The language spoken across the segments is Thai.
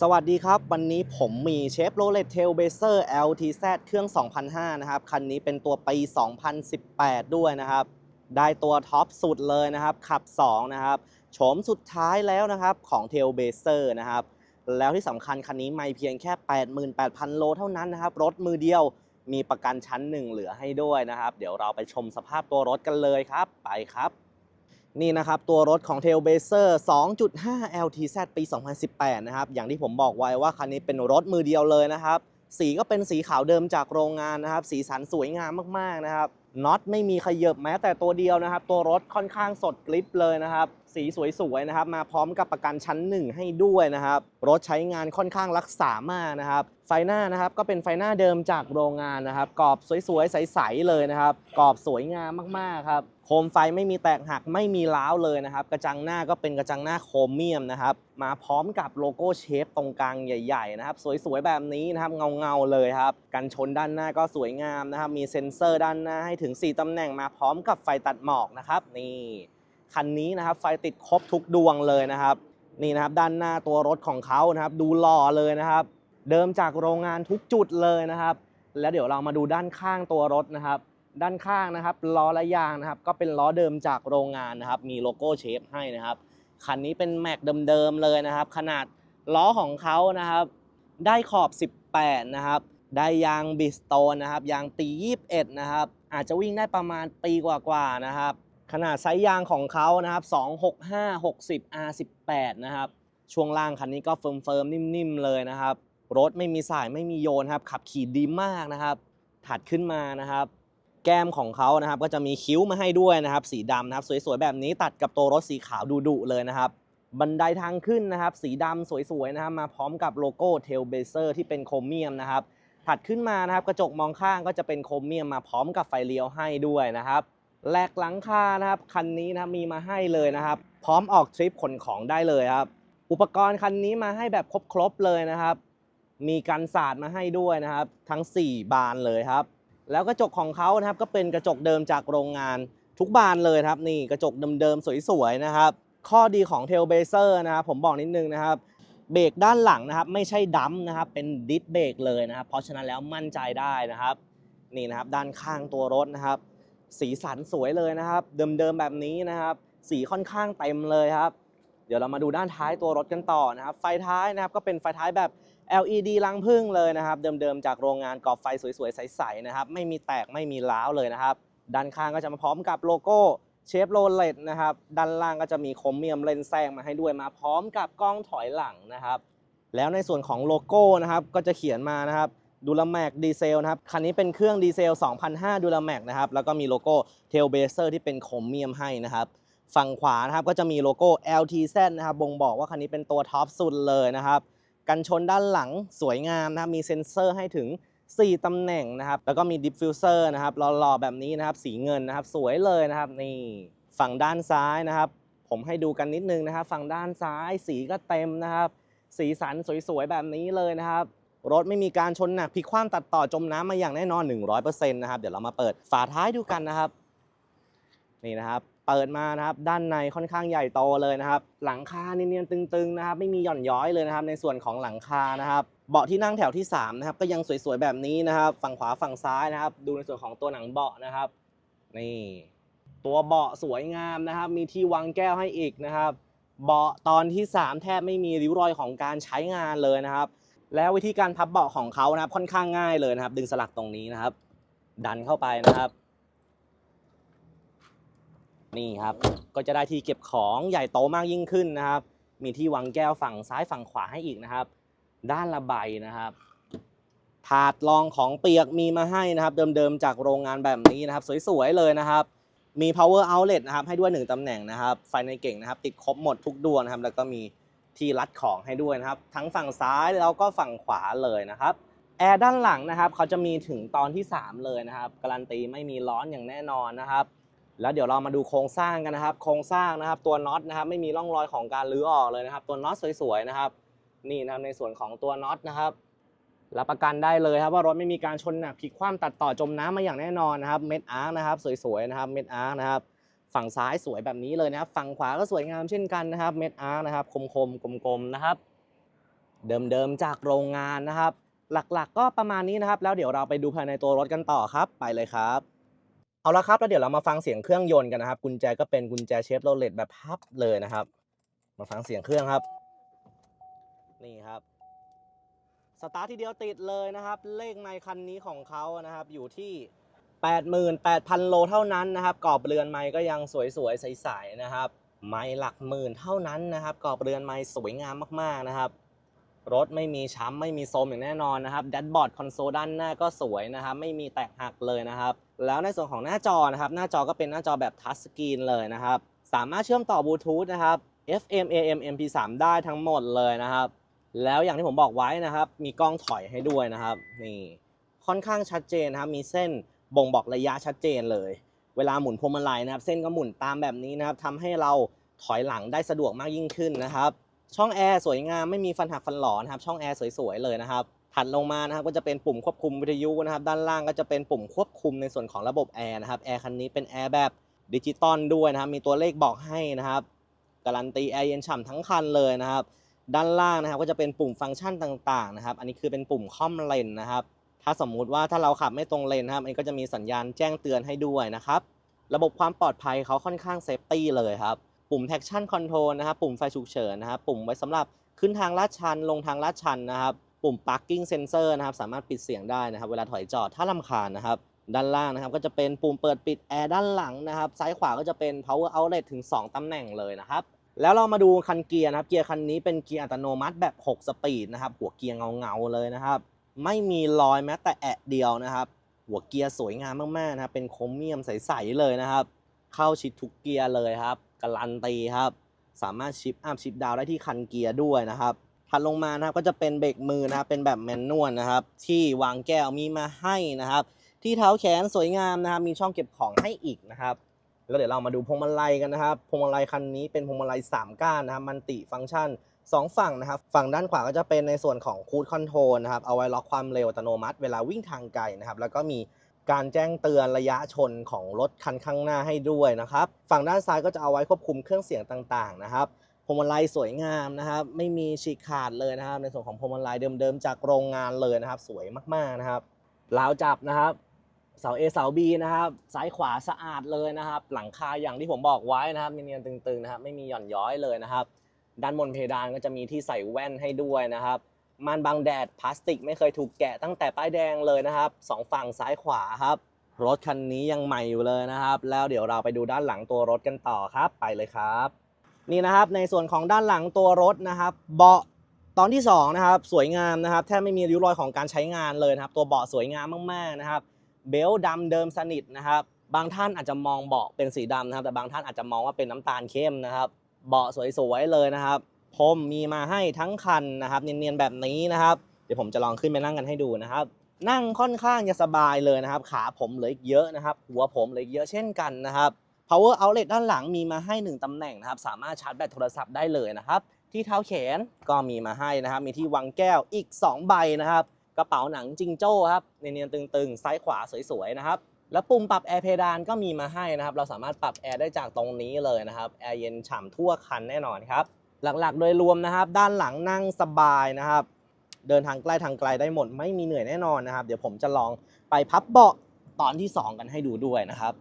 สวัสดีครับ วันนี้ผมมีเชฟโรเลตเทลเบเซอร์ LTZ เครื่อง 2005 นะครับ คันนี้เป็นตัวปี 2018 ด้วยนะครับ ได้ตัวท็อปสุดเลยนะครับ ขับ 2 นะครับ โฉมสุดท้ายแล้วนะครับของ t a i l b a s e r นะครับ แล้วที่สำคัญคันนี้ไม่เพียงแค่ 88,000 โลเท่านั้นนะครับ รถมือเดียวมีประกันชั้นหนึ่งเหลือให้ด้วยนะครับ เดี๋ยวเราไปชมสภาพตัวรถกันเลยครับ ไปครับ นี่นะครับ ตัวรถของ t a i l b a s e r 2.5 LTZ ปี 2018 นะครับ อย่างที่ผมบอกไว้ว่าคันนี้เป็นรถมือเดียวเลยนะครับ สีก็เป็นสีขาวเดิมจากโรงงานนะครับ สีสันสวยงามมากๆนะครับน็อตไม่มีขยบแม้แต่ตัวเดียวนะครับ ตัวรถค่อนข้างสดกริปเลยนะครับ สีสวยๆนะครับ มาพร้อมกับประกันชั้นหนึ่งให้ด้วยนะครับ รถใช้งานค่อนข้างรักษามากนะครับ ไฟหน้านะครับก็เป็นไฟหน้าเดิมจากโรงงานนะครับกรอบสวยๆใสๆเลยนะครับกรอบสวยงามมากๆครับโคมไฟไม่มีแตกหักไม่มีร้าวเลยนะครับ กระจังหน้าก็เป็นกระจังหน้าโครเมียมนะครับมาพร้อมกับโลโก้เชฟตรงกลางใหญ่ๆนะครับสวยๆแบบนี้นะครับเงาๆเลยครับกันชนด้านหน้าก็สวยงามนะครับมีเซ็นเซอร์ด้านหน้าให้ถึง 4ตำแหน่งมาพร้อมกับไฟตัดหมอกนะครับนี่คันนี้นะครับไฟติดครบทุกดวงเลยนะครับนี่นะครับด้านหน้าตัวรถของเขานะครับดูหล่อเลยนะครับ เดิมจากโรงงานทุกจุดเลยนะครับ แล้วเดี๋ยวเรามาดูด้านข้างตัวรถนะครับ ด้านข้างนะครับล้อและยางนะครับ ก็เป็นล้อเดิมจากโรงงานนะครับ มีโลโก้เชฟให้นะครับคันนี้เป็นแม็กเดิมๆเลยนะครับ ขนาดล้อของเขานะครับ ได้ขอบ 18 นะครับ ได้ยางบิสโตนนะครับ ยางปี21 นะครับ อาจจะวิ่งได้ประมาณปีกว่าๆนะครับ ขนาดไซส์ยางของเขานะครับ 265 60 R18 นะครับ ช่วงล่างคันนี้ก็เฟิร์มๆนิ่มๆเลยนะครับ รถไม่มีสายไม่มีโยนครับขับขี่ดีมากนะครับถัดขึ้นมานะครับ แก้มของเขานะครับ ก็จะมีคิ้วมาให้ด้วยนะครับ สีดำนะครับสวยๆแบบนี้ตัดกับตัวรถสีขาวดุๆเลยนะครับ บันไดทางขึ้นนะครับ สีดำสวยๆนะครับ มาพร้อมกับโลโก้ Tailblazer ที่เป็นโครเมียมนะครับถัดขึ้นมานะครับกระจกมองข้างก็จะเป็นโครเมียมมาพร้อมกับไฟเลี้ยวให้ด้วยนะครับแลกหลังคานะครับคันนี้นะมีมาให้เลยนะครับ พร้อมออกทริปขนของได้เลยครับอุปกรณ์คันนี้มาให้แบบครบๆเลยนะครับ มีกันสาดมาให้ด้วยนะครับ ทั้ง 4 บานเลยครับ แล้วกระจกของเขานะครับก็เป็นกระจกเดิมจากโรงงานทุกบานเลยครับนี่กระจกเดิมๆสวยๆนะครับ ข้อดีของ t a i l b a z e r นะครับผมบอกนิดนึงนะครับเบรกด้านหลังนะครับ ไม่ใช่ดัมนะครับ เป็นดิสเบรกเลยนะครับ เพราะฉะนั้นแล้วมั่นใจได้นะครับ นี่นะครับด้านข้างตัวรถนะครับ สีสันสวยเลยนะครับ เดิมๆแบบนี้นะครับ สีค่อนข้างเต็มเลยครับ เดี๋ยวเรามาดูด้านท้ายตัวรถกันต่อนะครับ ไฟท้ายนะครับก็เป็นไฟท้ายแบบ LED ลังพึ่งเลยนะครับ เดิมๆจากโรงงานกรอบไฟสวยๆ ใสๆนะครับ ไม่มีแตกไม่มีร้าวเลยนะครับ ด้านข้างก็จะมาพร้อมกับโลโก้เชฟโรเลตนะครับ ด้านล่างก็จะมีโครเมียมเลนส์แซงมาให้ด้วยมาพร้อมกับกล้องถอยหลังนะครับ แล้วในส่วนของโลโก้นะครับก็จะเขียนมานะครับดูลแม็กดีเซลนะครับ คันนี้เป็นเครื่องดีเซล 2005ดูลแม็กนะครับ แล้วก็มีโลโก้เทลเบเซอร์ที่เป็นโครเมียมให้นะครับ ฝั่งขวานะครับก็จะมีโลโก้ LTZ นะครับ บ่งบอกว่าคันนี้เป็นตัวท็อปสุดเลยนะครับ กันชนด้านหลังสวยงามนะครับมีเซ็นเซอร์ให้ถึง 4ตำแหน่งนะครับ แล้วก็มีดิฟฟิวเซอร์นะครับหล่อๆแบบนี้นะครับ สีเงินนะครับ สวยเลยนะครับนี่ฝั่งด้านซ้ายนะครับ ผมให้ดูกันนิดนึงนะครับ ฝั่งด้านซ้ายสีก็เต็มนะครับ สีสันสวยๆแบบนี้เลยนะครับ รถไม่มีการชนหนักพลิกคว่ำตัดต่อจมน้ำมาอย่างแน่นอน 100%นะครับเดี๋ยวเรามาเปิดฝาท้ายดูกันนะครับ นี่นะครับ เปิดมานะครับด้านในค่อนข้างใหญ่โตเลยนะครับ หลังคาเนียนๆตึงๆนะครับไม่มีหย่อนย้อยเลยนะครับ ในส่วนของหลังคานะครับ เบาะที่นั่งแถวที่3นะครับก็ยังสวยๆแบบนี้นะครับ ฝั่งขวาฝั่งซ้ายนะครับ ดูในส่วนของตัวหนังเบาะนะครับ นี่ ตัวเบาะสวยงามนะครับ มีที่วางแก้วให้อีกนะครับ เบาะตอนที่ 3 แทบไม่มีริ้วรอยของการใช้งานเลยนะครับ แล้ววิธีการพับเบาะของเขานะครับค่อนข้างง่ายเลยนะครับ ดึงสลักตรงนี้นะครับ ดันเข้าไปนะครับ นี่ครับก็จะได้ที่เก็บของใหญ่โตมากยิ่งขึ้นนะครับ มีที่วางแก้วฝั่งซ้ายฝั่งขวาให้อีกนะครับ ด้านละใบนะครับ ถาดรองของเปียกมีมาให้นะครับ เดิมๆจากโรงงานแบบนี้นะครับ สวยๆเลยนะครับมี power outlet นะครับให้ด้วย 1 ตำแหน่งนะครับ ไฟในเก่งนะครับ ติดครบหมดทุกดวงนะครับ แล้วก็มีที่รัดของให้ด้วยนะครับ ทั้งฝั่งซ้ายแล้วก็ฝั่งขวาเลยนะครับแอร์ด้านหลังนะครับเขาจะมีถึงตอนที่ 3 เลยนะครับ การันตีไม่มีร้อนอย่างแน่นอนนะครับ แล้วเดี๋ยวเรามาดูโครงสร้างกันนะครับ โครงสร้างนะครับ ตัวน็อตนะครับ ไม่มีร่องรอยของการรื้อออกเลยนะครับ ตัวน็อตสวยๆนะครับ นี่นะครับในส่วนของตัวน็อตนะครับรับประกันได้เลยครับว่ารถไม่มีการชนหนักพลิกคว่ำตัดต่อจมน้ำมาอย่างแน่นอนนะครับ เม็ดอาร์นะครับ สวยๆนะครับ เม็ดอาร์นะครับ ฝั่งซ้ายสวยแบบนี้เลยนะครับ ฝั่งขวาก็สวยงามเช่นกันนะครับ เม็ดอาร์นะครับ คมๆกลมๆนะครับ เดิมๆจากโรงงานนะครับ หลักๆก็ประมาณนี้นะครับ แล้วเดี๋ยวเราไปดูภายในตัวรถกันต่อครับ ไปเลยครับ เอาละครับแล้วเดี๋ยวเรามาฟังเสียงเครื่องยนต์กันนะครับ กุญแจก็เป็นกุญแจเชฟโรเลตแบบพับเลยนะครับ มาฟังเสียงเครื่องครับ นี่ครับสตาร์ททีเดียวติดเลยนะครับ เลขไมค์คันนี้ของเขานะครับ อยู่ที่ 88,000 โลเท่านั้นนะครับกรอบเรือนไม้ก็ยังสวยๆใสๆนะครับ ไม้หลักหมื่นเท่านั้นนะครับกรอบเรือนไม้สวยงามมากๆนะครับรถไม่มีช้ำไม่มีโซมอย่างแน่นอนนะครับแดชบอร์ดคอนโซลด้านหน้าก็สวยนะครับ ไม่มีแตกหักเลยนะครับ แล้วในส่วนของหน้าจอนะครับ หน้าจอก็เป็นหน้าจอแบบทัชสกรีนเลยนะครับ สามารถเชื่อมต่อบลูทูธนะครับ FM AM MP3 ได้ทั้งหมดเลยนะครับ แล้วอย่างที่ผมบอกไว้นะครับ มีกล้องถอยให้ด้วยนะครับ นี่ค่อนข้างชัดเจนนะครับ มีเส้นบ่งบอกระยะชัดเจนเลย เวลาหมุนพวงมาลัยนะครับ เส้นก็หมุนตามแบบนี้นะครับทำให้เราถอยหลังได้สะดวกมากยิ่งขึ้นนะครับ ช่องแอร์สวยงามไม่มีฟันหักฟันหลอนะครับ ช่องแอร์สวยๆเลยนะครับ ถัดลงมานะครับก็จะเป็นปุ่มควบคุมวิทยุนะครับ ด้านล่างก็จะเป็นปุ่มควบคุมในส่วนของระบบแอร์นะครับแอร์คันนี้เป็นแอร์แบบดิจิตอลด้วยนะครับ มีตัวเลขบอกให้นะครับ การันตีแอร์เย็นฉ่ำทั้งคันเลยนะครับ ด้านล่างนะครับก็จะเป็นปุ่มฟังก์ชันต่างๆนะครับ อันนี้คือเป็นปุ่มค่อมเลนนะครับ ถ้าสมมุติว่าถ้าเราขับไม่ตรงเลนนะครับอันนี้ก็จะมีสัญญาณแจ้งเตือนให้ด้วยนะครับ ระบบความปลอดภัยเขาค่อนข้างเซฟตี้เลยครับ ปุ่ม traction control นะครับ ปุ่มไฟฉุกเฉินนะครับ ปุ่มไว้สำหรับขึ้นทางลาดชันลงทางลาดชันนะครับ ปุ่ม parking sensor นะครับสามารถปิดเสียงได้นะครับ เวลาถอยจอดถ้าลำคาญนะครับ ด้านล่างนะครับก็จะเป็นปุ่มเปิดปิดแอร์ด้านหลังนะครับ ซ้ายขวาก็จะเป็น power outlet ถึง 2ตำแหน่งเลยนะครับแล้วเรามาดูคันเกียร์นะครับ เกียร์คันนี้เป็นเกียร์อัตโนมัติแบบ 6 สปีดนะครับ หัวเกียร์เงาๆเลยนะครับ ไม่มีรอยแม้แต่แอะเดียวนะครับ หัวเกียร์สวยงามมากๆนะครับ เป็นโครเมียมใสๆเลยนะครับ เข้าชิดทุกเกียร์เลยครับการันตีครับ สามารถชิปอัพชิปดาวได้ที่คันเกียร์ด้วยนะครับ ถัดลงมานะครับก็จะเป็นเบรกมือนะครับเป็นแบบแมนนวลนะครับ ที่วางแก้วมีมาให้นะครับ ที่เท้าแขนสวยงามนะครับ มีช่องเก็บของให้อีกนะครับแล้วเดี๋ยวเรามาดูพวงมาลัยกันนะครับ พวงมาลัยคันนี้เป็นพวงมาลัย 3 ก้านนะครับ มันติฟังก์ชัน 2 ฝั่งนะครับ ฝั่งด้านขวาก็จะเป็นในส่วนของคูดคอนโทรลนะครับ เอาไว้ล็อกความเร็วอัตโนมัติ เวลาวิ่งทางไกลนะครับ แล้วก็มีการแจ้งเตือนระยะชนของรถคันข้างหน้าให้ด้วยนะครับ ฝั่งด้านซ้ายก็จะเอาไว้ควบคุมเครื่องเสียงต่างๆนะครับ พวงมาลัยสวยงามนะครับ ไม่มีฉีกขาดเลยนะครับ ในส่วนของพวงมาลัยเดิมๆจากโรงงานเลยนะครับ สวยมากๆนะครับราวจับนะครับเสา A เสา B นะครับซ้ายขวาสะอาดเลยนะครับ หลังคาอย่างที่ผมบอกไว้นะครับเนียนๆตึงๆนะครับ ไม่มีหย่อนย้อยเลยนะครับ ด้านบนเพดานก็จะมีที่ใส่แว่นให้ด้วยนะครับม่านบังแดดพลาสติกไม่เคยถูกแกะตั้งแต่ป้ายแดงเลยนะครับสองฝั่งซ้ายขวาครับรถคันนี้ยังใหม่อยู่เลยนะครับ แล้วเดี๋ยวเราไปดูด้านหลังตัวรถกันต่อครับ ไปเลยครับ นี่นะครับในส่วนของด้านหลังตัวรถนะครับ เบาะตอนที่สองนะครับสวยงามนะครับแทบไม่มีริ้วรอยของการใช้งานเลยนะครับ ตัวเบาะสวยงามมากๆนะครับ เบลต์ดำเดิมสนิทนะครับ บางท่านอาจจะมองเบาะเป็นสีดำนะครับ แต่บางท่านอาจจะมองว่าเป็นน้ำตาลเข้มนะครับ เบาะสวยๆเลยนะครับพรมมีมาให้ทั้งคันนะครับ เนียนๆแบบนี้นะครับ เดี๋ยวผมจะลองขึ้นไปนั่งกันให้ดูนะครับ นั่งค่อนข้างจะสบายเลยนะครับ ขาผมเหลืออีกเยอะนะครับ หัวผมเหลืออีกเยอะเช่นกันนะครับ power outlet ด้านหลังมีมาให้ 1 ตำแหน่งนะครับ สามารถชาร์จแบตโทรศัพท์ได้เลยนะครับ ที่เท้าแขนก็มีมาให้นะครับ มีที่วางแก้วอีก 2 ใบนะครับ กระเป๋าหนังจิงโจ้ครับ เนียนๆตึงๆ ซ้ายขวาสวยๆนะครับ แล้วปุ่มปรับแอร์เพดานก็มีมาให้นะครับ เราสามารถปรับแอร์ได้จากตรงนี้เลยนะครับ แอร์เย็นฉ่ำทั่วคันแน่นอนครับ หลักๆ โดยรวมนะครับ ด้านหลังนั่งสบายนะครับ เดินทางใกล้ทางไกลได้หมด ไม่มีเหนื่อยแน่นอนนะครับ เดี๋ยวผมจะลองไปพับเบาะตอนที่ 2 กันให้ดูด้วยนะครับ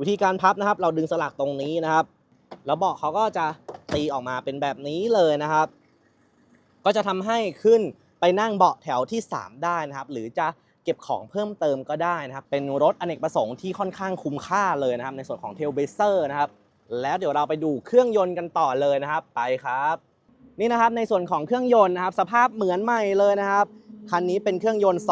วิธีการพับนะครับ เราดึงสลักตรงนี้นะครับ แล้วเบาะเขาก็จะตีออกมาเป็นแบบนี้เลยนะครับ ก็จะทำให้ขึ้นไปนั่งเบาะแถวที่ 3 ได้นะครับ หรือจะเก็บของเพิ่มเติมก็ได้นะครับ เป็นรถอเนกประสงค์ที่ค่อนข้างคุ้มค่าเลยนะครับ ในส่วนของเทลเบเซอร์นะครับ แล้วเดี๋ยวเราไปดูเครื่องยนต์กันต่อเลยนะครับ ไปครับ นี่นะครับในส่วนของเครื่องยนต์นะครับ สภาพเหมือนใหม่เลยนะครับคันนี้เป็นเครื่องยนต์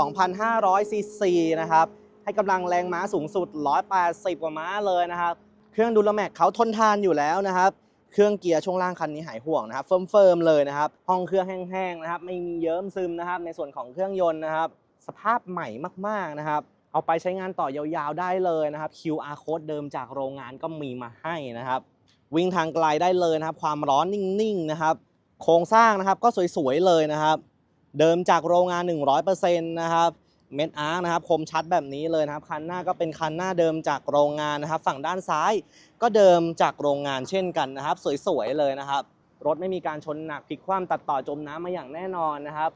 2,500ซีซีนะครับ ให้กำลังแรงม้าสูงสุด 180 กว่าม้าเลยนะครับ เครื่องดูลแม็กเขาทนทานอยู่แล้วนะครับ เครื่องเกียร์ช่วงล่างคันนี้หายห่วงนะครับเฟิร์มๆเลยนะครับ ห้องเครื่องแห้งๆนะครับ ไม่มีเยิ้มซึมนะครับ ในส่วนของเครื่องยนต์นะครับ สภาพใหม่มากๆนะครับ เอาไปใช้งานต่อยาวๆได้เลยนะครับ QR code เดิมจากโรงงานก็มีมาให้นะครับ วิ่งทางไกลได้เลยนะครับ ความร้อนนิ่งๆนะครับ โครงสร้างนะครับก็สวยๆเลยนะครับ เดิมจากโรงงาน 100%นะครับ เม็ดอาร์นะครับคมชัดแบบนี้เลยนะครับ คันหน้าก็เป็นคันหน้าเดิมจากโรงงานนะครับ ฝั่งด้านซ้ายก็เดิมจากโรงงานเช่นกันนะครับ สวยๆเลยนะครับ รถไม่มีการชนหนักพลิกคว่ำตัดต่อจมน้ำมาอย่างแน่นอนนะครับ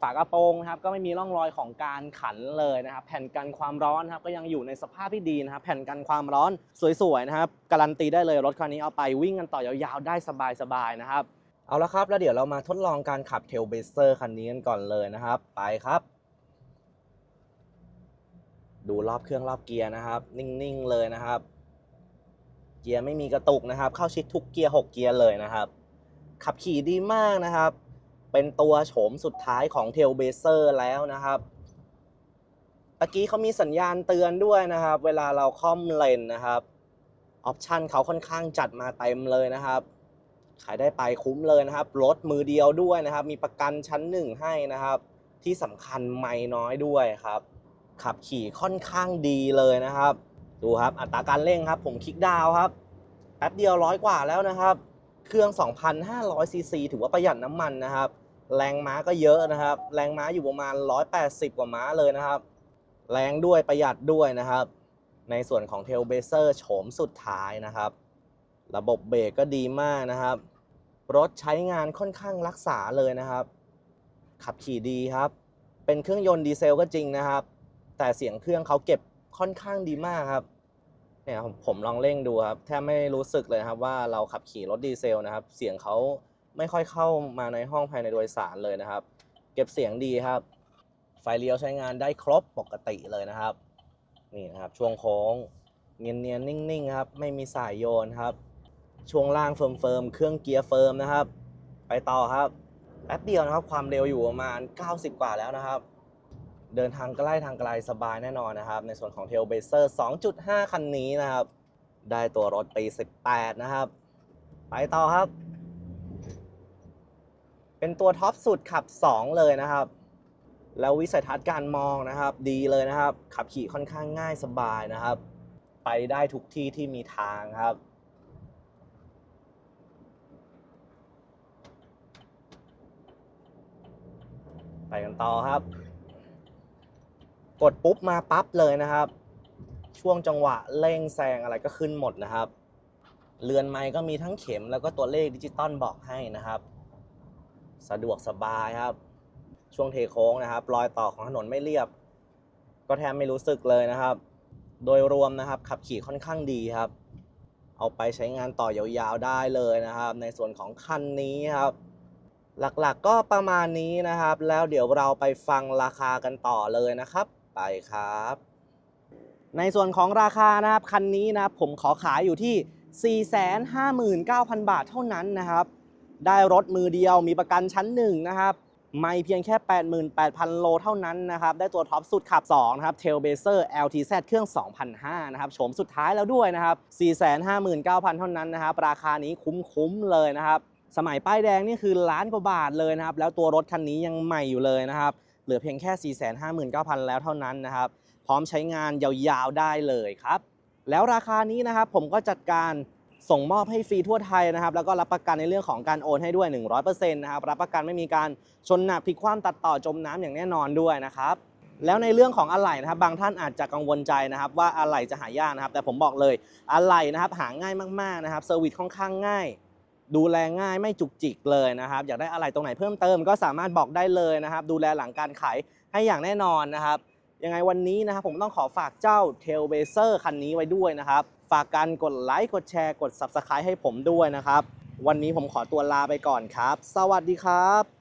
ฝากระโปรงนะครับก็ไม่มีร่องรอยของการขันเลยนะครับ แผ่นกันความร้อนครับก็ยังอยู่ในสภาพที่ดีนะครับ แผ่นกันความร้อนสวยๆนะครับ การันตีได้เลยรถคันนี้เอาไปวิ่งกันต่อยาวๆได้สบายๆนะครับ เอาละครับแล้วเดี๋ยวเรามาทดลองการขับเทลเบเซอร์คันนี้กันก่อนเลยนะครับ ไปครับ ดูรอบเครื่องรอบเกียร์นะครับ นิ่งๆเลยนะครับ เกียร์ไม่มีกระตุกนะครับ เข้าชิดทุกเกียร์6เกียร์เลยนะครับ ขับขี่ดีมากนะครับ เป็นตัวโฉมสุดท้ายของเทลเบเซอร์แล้วนะครับตะกี้เขามีสัญญาณเตือนด้วยนะครับ เวลาเราค่อมเลนนะครับออปชันเขาค่อนข้างจัดมาเต็มเลยนะครับขายได้ไปคุ้มเลยนะครับรถมือเดียวด้วยนะครับ มีประกันชั้นหนึ่งให้นะครับ ที่สำคัญไม่น้อยด้วยครับ ขับขี่ค่อนข้างดีเลยนะครับ ดูครับอัตราการเร่งครับ ผมคลิกดาวครับแป๊บเดียวร้อยกว่าแล้วนะครับ เครื่อง 2,500ซีซีถือว่าประหยัดน้ำมันนะครับ แรงม้าก็เยอะนะครับ แรงม้าอยู่ประมาณ 180 กว่าม้าเลยนะครับ แรงด้วยประหยัดด้วยนะครับ ในส่วนของ Tailblazer โฉมสุดท้ายนะครับ ระบบเบรกก็ดีมากนะครับ รถใช้งานค่อนข้างรักษาเลยนะครับ ขับขี่ดีครับ เป็นเครื่องยนต์ดีเซลก็จริงนะครับ แต่เสียงเครื่องเขาเก็บค่อนข้างดีมากครับเนี่ยผมผมลองเร่งดูครับแทบไม่รู้สึกเลยครับว่าเราขับขี่รถดีเซลนะครับ เสียงเขาไม่ค่อยเข้ามาในห้องภายในโดยสารเลยนะครับ เก็บเสียงดีครับ ไฟเลี้ยวใช้งานได้ครบปกติเลยนะครับ นี่นะครับช่วงโค้งเนียนๆนิ่งๆครับไม่มีสายโยนครับ ช่วงล่างเฟิร์มๆเครื่องเกียร์เฟิร์มนะครับ ไปต่อครับแป๊บเดียวนะครับความเร็วอยู่ประมาณ 90 กว่าแล้วนะครับ เดินทางใกล้ทางไกลสบายแน่นอนนะครับ ในส่วนของ Tailblazer 2.5 คันนี้นะครับ ได้ตัวรถปี 18 นะครับ ไปต่อครับ เป็นตัวท็อปสุดขับ 2 เลยนะครับ แล้ววิสัยทัศน์การมองนะครับ ดีเลยนะครับ ขับขี่ค่อนข้างง่ายสบายนะครับ ไปได้ทุกที่ที่มีทางครับไปกันต่อครับ กดปุ๊บมาปั๊บเลยนะครับ ช่วงจังหวะเร่งแซงอะไรก็ขึ้นหมดนะครับ เรือนไม้ก็มีทั้งเข็มแล้วก็ตัวเลขดิจิตอลบอกให้นะครับ สะดวกสบายครับ ช่วงเทโค้งนะครับ รอยต่อของถนนไม่เรียบ ก็แทบไม่รู้สึกเลยนะครับ โดยรวมนะครับขับขี่ค่อนข้างดีครับ เอาไปใช้งานต่อยาวๆได้เลยนะครับ ในส่วนของคันนี้ครับหลักๆก็ประมาณนี้นะครับ แล้วเดี๋ยวเราไปฟังราคากันต่อเลยนะครับ ไปครับ ในส่วนของราคานะครับคันนี้นะครับผมขอขายอยู่ที่ 459,000 บาทเท่านั้นนะครับ ได้รถมือเดียวมีประกันชั้นหนึ่งนะครับไม่เพียงแค่ 88,000 โลเท่านั้นนะครับ ได้ตัวท็อปสุดขับ 2 นะครับ Tailblazer LTZ เครื่อง 2,005นะครับโฉมสุดท้ายแล้วด้วยนะครับ 459,000 เท่านั้นนะครับ ราคานี้คุ้มๆเลยนะครับ สมัยป้ายแดงนี่คือล้านกว่าบาทเลยนะครับ แล้วตัวรถคันนี้ยังใหม่อยู่เลยนะครับ ลือเพียงแค่ 459,000 แล้วเท่านั้นนะครับ พร้อมใช้งานยาวๆได้เลยครับ แล้วราคานี้นะครับผมก็จัดการส่งมอบให้ฟรีทั่วไทยนะครับ แล้วก็รับประกันในเรื่องของการโอนให้ด้วย 100%นะครับรับประกันไม่มีการชนหนักพลิกคว่ำตัดต่อจมน้ำอย่างแน่นอนด้วยนะครับแล้วในเรื่องของอะไหล่นะครับบางท่านอาจจะกังวลใจนะครับว่าอะไหล่จะหายากนะครับ แต่ผมบอกเลยอะไหล่นะครับหาง่ายมากๆนะครับเซอร์วิสค่อนข้างง่าย ดูแลง่ายไม่จุกจิกเลยนะครับอยากได้อะไรตรงไหนเพิ่มเติมก็สามารถบอกได้เลยนะครับ ดูแลหลังการขายให้อย่างแน่นอนนะครับยังไงวันนี้นะครับผมต้องขอฝากเจ้า Tailblazer คันนี้ไว้ด้วยนะครับ ฝากกันกดไลค์กดแชร์กด Subscribe ให้ผมด้วยนะครับ วันนี้ผมขอตัวลาไปก่อนครับ สวัสดีครับ